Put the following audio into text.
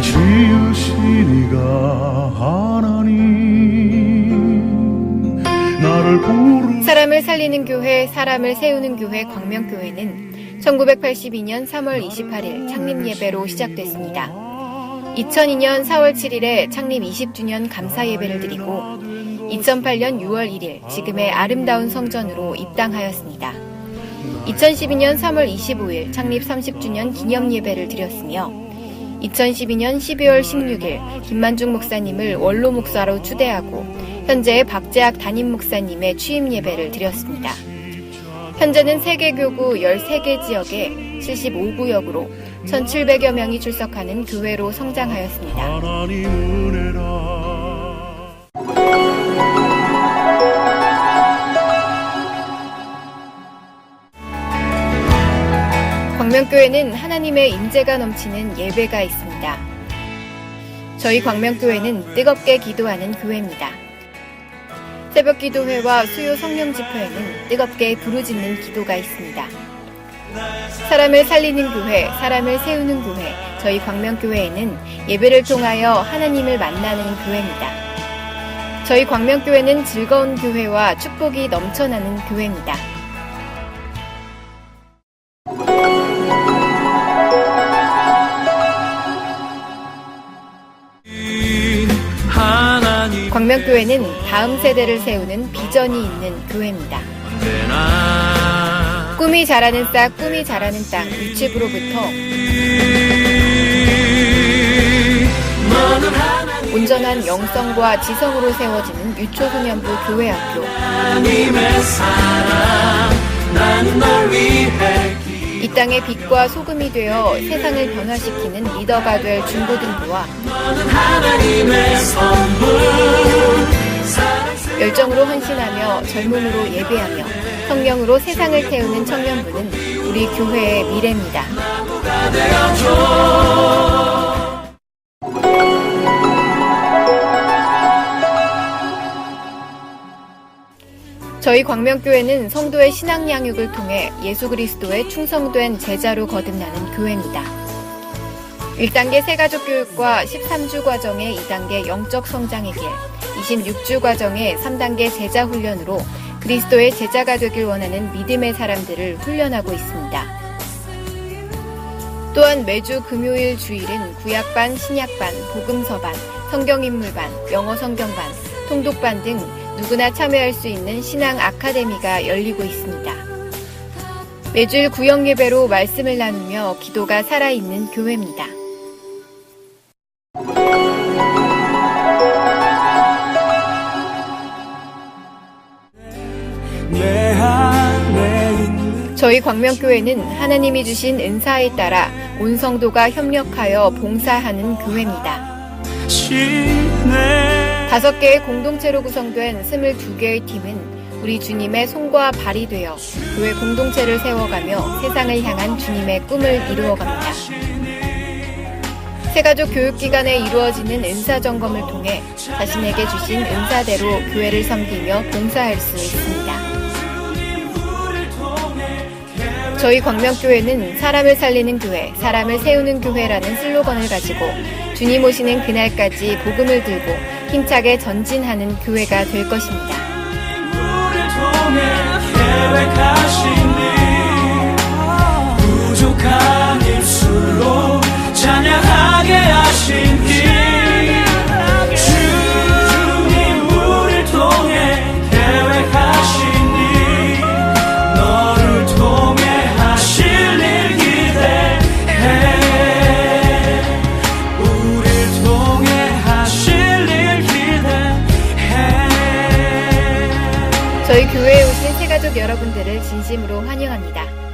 지으신 이가 하나님 나를 부르 사람을 살리는 교회, 사람을 세우는 교회 광명교회는 1982년 3월 28일 창립 예배로 시작됐습니다. 2002년 4월 7일에 창립 20주년 감사 예배를 드리고 2008년 6월 1일 지금의 아름다운 성전으로 입당하였습니다. 2012년 3월 25일 창립 30주년 기념 예배를 드렸으며 2012년 12월 16일 김만중 목사님을 원로 목사로 추대하고 현재의 박재학 담임 목사님의 취임 예배를 드렸습니다. 현재는 세계교구 13개 지역에 75구역으로 1,700여 명이 출석하는 교회로 성장하였습니다. 광명교회는 하나님의 임재가 넘치는 예배가 있습니다. 저희 광명교회는 뜨겁게 기도하는 교회입니다. 새벽 기도회와 수요 성령 집회에는 뜨겁게 부르짖는 기도가 있습니다. 사람을 살리는 교회, 사람을 세우는 교회, 저희 광명교회에는 예배를 통하여 하나님을 만나는 교회입니다. 저희 광명교회는 즐거운 교회와 축복이 넘쳐나는 교회입니다. 광명교회는 다음 세대를 세우는 비전이 있는 교회입니다. 나 꿈이 자라는 싹, 꿈이 자라는 땅 유치부로부터 온전한 영성과 지성으로 세워지는 유초소년부 교회학교 이 땅의 빛과 소금이 되어 세상을 변화시키는 리더가 될 중고등부와 열정으로 헌신하며 젊음으로 예배하며 성령으로 세상을 태우는 청년부는 우리 교회의 미래입니다. 저희 광명교회는 성도의 신앙 양육을 통해 예수 그리스도의 충성된 제자로 거듭나는 교회입니다. 1단계 세가족 교육과 13주 과정의 2단계 영적 성장의 길, 26주 과정의 3단계 제자 훈련으로 그리스도의 제자가 되길 원하는 믿음의 사람들을 훈련하고 있습니다. 또한 매주 금요일 주일은 구약반, 신약반, 복음서반, 성경인물반, 영어 성경반, 통독반 등 누구나 참여할 수 있는 신앙 아카데미가 열리고 있습니다. 매주일 구역 예배로 말씀을 나누며 기도가 살아있는 교회입니다. 저희 광명교회는 하나님이 주신 은사에 따라 온 성도가 협력하여 봉사하는 교회입니다. 다섯 개의 공동체로 구성된 22개의 팀은 우리 주님의 손과 발이 되어 교회 공동체를 세워가며 세상을 향한 주님의 꿈을 이루어갑니다. 세가족 교육기관에 이루어지는 은사 점검을 통해 자신에게 주신 은사대로 교회를 섬기며 봉사할 수 있습니다. 저희 광명교회는 사람을 살리는 교회, 사람을 세우는 교회라는 슬로건을 가지고 주님 오시는 그날까지 복음을 들고 힘차게 전진하는 교회가 될 것입니다. 오신 세가족 여러분들을 진심으로 환영합니다.